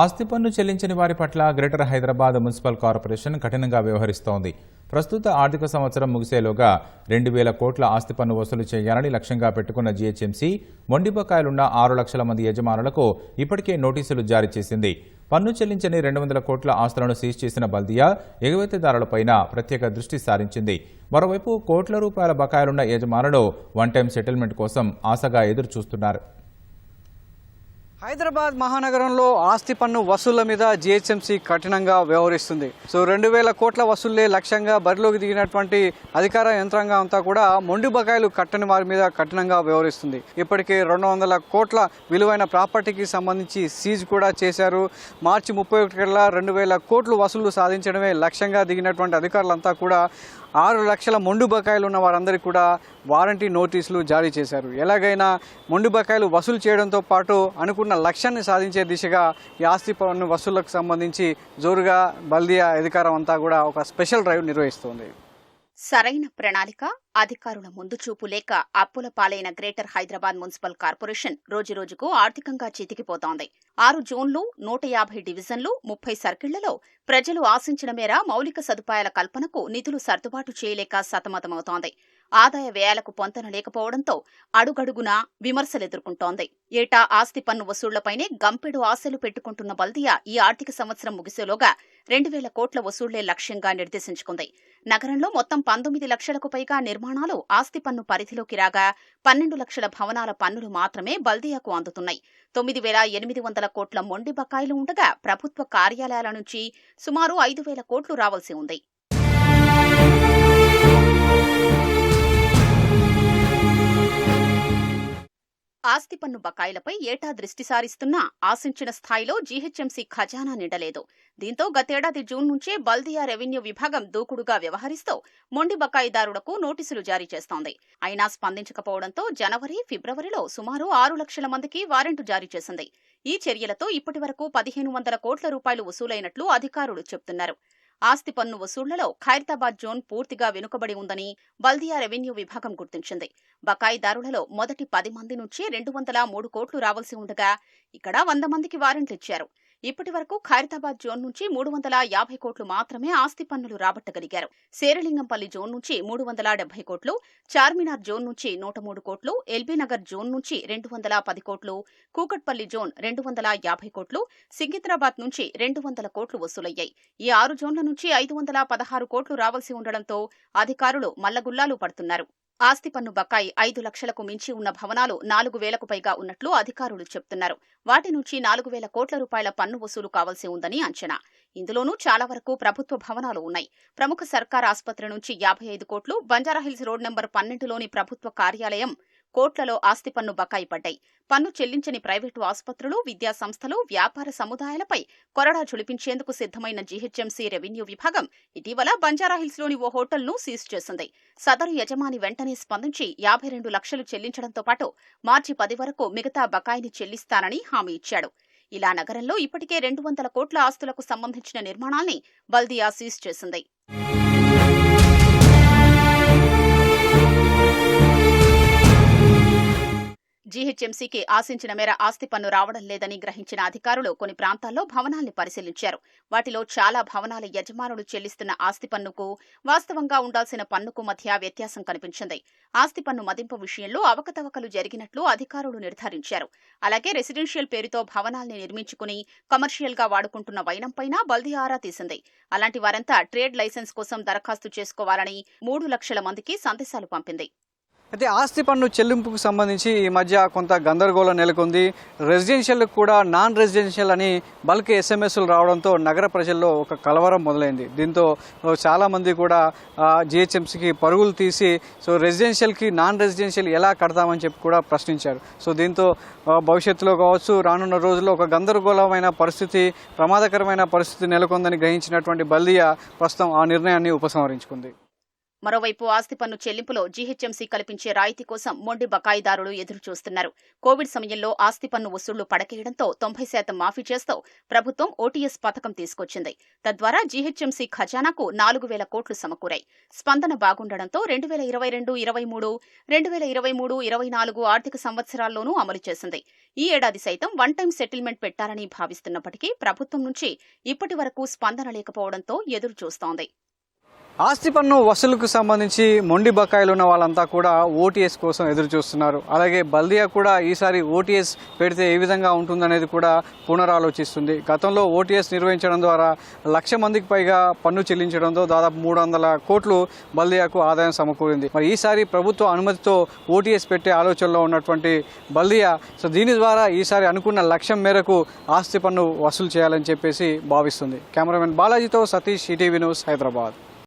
ఆస్తి పన్ను చెల్లించని వారి పట్ల గ్రేటర్ హైదరాబాద్ మున్సిపల్ కార్పొరేషన్ కఠినంగా వ్యవహరిస్తోంది. ప్రస్తుత ఆర్థిక సంవత్సరం ముగిసేలోగా రెండు వేల కోట్ల ఆస్తి పన్ను వసూలు చేయాలని లక్ష్యంగా పెట్టుకున్న జీహెచ్ఎంసీ మొండిపకాయలున్న ఆరు లక్షల మంది యజమానులకు ఇప్పటికే నోటీసులు జారీ చేసింది. పన్ను చెల్లించని రెండు వందల కోట్ల ఆస్తులను సీజ్ చేసిన బల్దియా ఎగుమతిదారులపైన ప్రత్యేక దృష్టి సారించింది. మరోవైపు కోట్ల రూపాయల బకాయిలున్న యజమానులు వన్ టైం సెటిల్మెంట్ కోసం ఆశగా ఎదురు చూస్తున్నారు హైదరాబాద్ మహానగరంలో ఆస్తి పన్ను వసూళ్ళ మీద జిహెచ్ఎంసీ కఠినంగా వ్యవహరిస్తుంది. సో రెండు వేల కోట్ల వసూళ్ళే లక్ష్యంగా బరిలోకి దిగినటువంటి అధికార యంత్రాంగం అంతా కూడా మొండి బకాయిలు కట్టని వారి మీద కఠినంగా వ్యవహరిస్తుంది. ఇప్పటికే రెండు వందల కోట్ల విలువైన ప్రాపర్టీకి సంబంధించి సీజ్ కూడా చేశారు. మార్చి ముప్పై ఒకటి కల్లా రెండు వేల కోట్లు వసూళ్ళు సాధించడమే లక్ష్యంగా దిగినటువంటి అధికారులంతా కూడా ఆరు లక్షల మొండు బకాయిలు ఉన్న వారందరికీ కూడా వారంటీ నోటీసులు జారీ చేశారు. ఎలాగైనా మొండు బకాయిలు వసూలు చేయడంతో పాటు అనుకున్న లక్ష్యాన్ని సాధించే దిశగా ఈ ఆస్తి పన్ను వసూళ్ళకు సంబంధించి జోరుగా బల్దియా అధికారం అంతా కూడా ఒక స్పెషల్ డ్రైవ్ నిర్వహిస్తోంది. సరైన ప్రణాళిక అధికారుల ముందు చూపు లేక అప్పుల పాలైన గ్రేటర్ హైదరాబాద్ మున్సిపల్ కార్పొరేషన్ రోజురోజుకు ఆర్థికంగా చితికిపోతోంది. ఆరు జోన్లు నూట యాభై డివిజన్లు ముప్పై సర్కిళ్ళలో ప్రజలు ఆశించిన మేర మౌలిక సదుపాయాల కల్పనకు నిధులు సర్దుబాటు చేయలేక సతమతమవుతోంది. ఆదాయ వ్యయాలకు పొంతన లేకపోవడంతో అడుగడుగునా విమర్శలెదుర్కొంటోంది. ఏటా ఆస్తి పన్ను వసూళ్ళపైనే గంపెడు ఆశలు పెట్టుకుంటున్న బల్దియా ఈ ఆర్థిక సంవత్సరం ముగిసేలోగా రెండు వేల కోట్ల వసూళ్ళే లక్ష్యంగా నిర్దేశించుకుంది. నగరంలో మొత్తం పంతొమ్మిది లక్షలకు పైగా నిర్మాణాలు ఆస్తి పన్ను పరిధిలోకి రాగా పన్నెండు లక్షల భవనాల పన్నులు మాత్రమే బల్దియాకు అందుతున్నాయి. తొమ్మిది వేల ఎనిమిది వందల కోట్ల మొండి బకాయిలు ఉండగా ప్రభుత్వ కార్యాలయాల నుంచి సుమారు ఐదు వేల కోట్లు రావాల్సి ఉంది. ఆస్తి పన్ను బకాయిలపై ఏటా దృష్టి సారిస్తున్నా ఆశించిన స్థాయిలో జీహెచ్ఎంసీ ఖజానా నిండలేదు. దీంతో గతేడాది జూన్ నుంచే బల్దియా రెవెన్యూ విభాగం దూకుడుగా వ్యవహరిస్తూ మొండి బకాయిదారులకు నోటీసులు జారీ చేస్తోంది. అయినా స్పందించకపోవడంతో జనవరి ఫిబ్రవరిలో సుమారు ఆరు లక్షల మందికి వారెంటు జారీ చేసింది. ఈ చర్యలతో ఇప్పటివరకు పదిహేను వందల కోట్ల రూపాయలు వసూలైనట్లు అధికారులు చెబుతున్నారు ఆస్తి పన్ను వసూళ్ళలో ఖైరతాబాద్ జోన్ పూర్తిగా వెనుకబడి ఉందని బల్దియా రెవెన్యూ విభాగం గుర్తించింది. బకాయిదారులలో మొదటి పది మంది నుంచి రెండు వందల మూడు కోట్లు రావాల్సి ఉండగా ఇక్కడ వంద మందికి వారెంట్లు ఇచ్చారు. ఇప్పటి వరకు ఖైరతాబాద్ జోన్ నుంచి మూడు వందల యాభై కోట్లు మాత్రమే ఆస్తి పన్నులు రాబట్టగలిగారు. శేరలింగంపల్లి జోన్ నుంచి మూడు వందల డెబ్బై కోట్లు చార్మినార్ జోన్ నుంచి నూట మూడు కోట్లు ఎల్బీనగర్ జోన్ నుంచి రెండు వందల పది కోట్లు కూకట్పల్లి జోన్ రెండు వందల యాభై కోట్లు సికింద్రాబాద్ నుంచి రెండు వందల కోట్లు వసూలయ్యాయి. ఈ ఆరు జోన్ల నుంచి ఐదు వందల పదహారు కోట్లు రావాల్సి ఉండడంతో అధికారులు మల్లగుల్లాలు పడుతున్నారు. ఆస్తి పన్ను బకాయి ఐదు లక్షలకు మించి ఉన్న భవనాలు నాలుగు వేలకు పైగా ఉన్నట్లు అధికారులు చెప్తున్నారు. వాటి నుంచి నాలుగు వేల కోట్ల రూపాయల పన్ను వసూలు కావాల్సి ఉందని అంచనా. ఇందులోనూ చాలా వరకు ప్రభుత్వ భవనాలు ఉన్నాయి. ప్రముఖ సర్కార్ ఆసుపత్రి నుంచి యాభై ఐదు కోట్లు బంజారాహిల్స్ రోడ్ నెంబర్ పన్నెండులోని ప్రభుత్వ కార్యాలయం కోట్లలో ఆస్తి పన్ను బకాయి పడ్డాయి. పన్ను చెల్లించని ప్రైవేటు ఆసుపత్రులు విద్యా సంస్థలు వ్యాపార సముదాయాలపై కొరడా ఝుళిపించేందుకు సిద్ధమైన జీహెచ్ఎంసీ రెవెన్యూ విభాగం ఇటీవల బంజారాహిల్స్లోని ఓ హోటల్ను సీజ్ చేసింది. సదరు యజమాని వెంటనే స్పందించి యాభై రెండు లక్షలు చెల్లించడంతో పాటు మార్చి పది వరకు మిగతా బకాయిని చెల్లిస్తానని హామీ ఇచ్చాడు. ఇలా నగరంలో ఇప్పటికే రెండు వందల కోట్ల ఆస్తులకు సంబంధించిన నిర్మాణాల్ని బల్దియా సీజ్ చేసింది. జీహెచ్ఎంసీకి ఆశించిన మేర ఆస్తి పన్ను రావడం లేదని గ్రహించిన అధికారులు కొన్ని ప్రాంతాల్లో భవనాల్ని పరిశీలించారు. వాటిలో చాలా భవనాల యజమానులు చెల్లిస్తున్న ఆస్తి పన్నుకు వాస్తవంగా ఉండాల్సిన పన్నుకు మధ్య వ్యత్యాసం కనిపించింది. ఆస్తి పన్ను మదింపు విషయంలో అవకతవకలు జరిగినట్లు అధికారులు నిర్ధారించారు. అలాగే రెసిడెన్షియల్ పేరుతో భవనాల్ని నిర్మించుకుని కమర్షియల్గా వాడుకుంటున్న వైనంపైన బల్ది ఆరా తీసింది. అలాంటి వారంతా ట్రేడ్ లైసెన్స్ కోసం దరఖాస్తు చేసుకోవాలని మూడు లక్షల మందికి సందేశాలు పంపింది. అయితే ఆస్తి పన్ను చెల్లింపుకు సంబంధించి ఈ మధ్య కొంత గందరగోళం నెలకొంది. రెసిడెన్షియల్ కూడా నాన్ రెసిడెన్షియల్ అని బల్క్ ఎస్ఎంఎస్లు రావడంతో నగర ప్రజల్లో ఒక కలవరం మొదలైంది. దీంతో చాలామంది కూడా జిహెచ్ఎంసీకి పరుగులు తీసి సో రెసిడెన్షియల్కి నాన్ రెసిడెన్షియల్ ఎలా కడతామని చెప్పి కూడా ప్రశ్నించారు. సో దీంతో భవిష్యత్తులో కావచ్చు రానున్న రోజుల్లో ఒక గందరగోళమైన పరిస్థితి ప్రమాదకరమైన పరిస్థితి నెలకొందని గ్రహించినటువంటి బల్దియా ప్రస్తుతం ఆ నిర్ణయాన్ని ఉపసంహరించుకుంది. మరోవైపు ఆస్తి పన్ను చెల్లింపులో జీహెచ్ఎంసీ కల్పించే రాయితీ కోసం మొండి బకాయిదారులు ఎదురుచూస్తున్నారు. కోవిడ్ సమయంలో ఆస్తి పన్ను వసూళ్ళు పడకేయడంతో తొంభై శాతం మాఫీ చేస్తూ ప్రభుత్వం ఓటీఎస్ పథకం తీసుకొచ్చింది. తద్వారా జీహెచ్ఎంసీ ఖజానాకు నాలుగు వేల కోట్లు సమకూరాయి. స్పందన బాగుండడంతో రెండు వేల ఇరవై రెండు ఇరవై మూడు రెండు వేల ఇరవై మూడు ఇరవై నాలుగు ఆర్థిక సంవత్సరాల్లోనూ అమలు చేసింది. ఈ ఏడాది సైతం వన్ టైం సెటిల్మెంట్ పెట్టాలని భావిస్తున్నప్పటికీ ప్రభుత్వం నుంచి ఇప్పటి వరకు స్పందన లేకపోవడంతో ఎదురు చూస్తోంది ఆస్తి పన్ను వసూలుకు సంబంధించి మొండి బకాయిలు ఉన్న వాళ్ళంతా కూడా ఓటీఎస్ కోసం ఎదురు చూస్తున్నారు అలాగే బల్దియా కూడా ఈసారి ఓటీఎస్ పెడితే ఏ విధంగా ఉంటుందనేది కూడా పునరాలోచిస్తుంది. గతంలో ఓటీఎస్ నిర్వహించడం ద్వారా లక్ష మందికి పైగా పన్ను చెల్లించడంతో దాదాపు మూడు వందల కోట్లు బల్దియాకు ఆదాయం సమకూరింది. మరి ఈసారి ప్రభుత్వ అనుమతితో ఓటీఎస్ పెట్టే ఆలోచనలో ఉన్నటువంటి బల్దియా సో దీని ద్వారా ఈసారి అనుకున్న లక్ష్యం మేరకు ఆస్తి పన్ను వసూలు చేయాలని చెప్పేసి భావిస్తుంది. కెమెరామెన్ బాలాజీతో సతీష్ ఈటీవీ న్యూస్ హైదరాబాద్.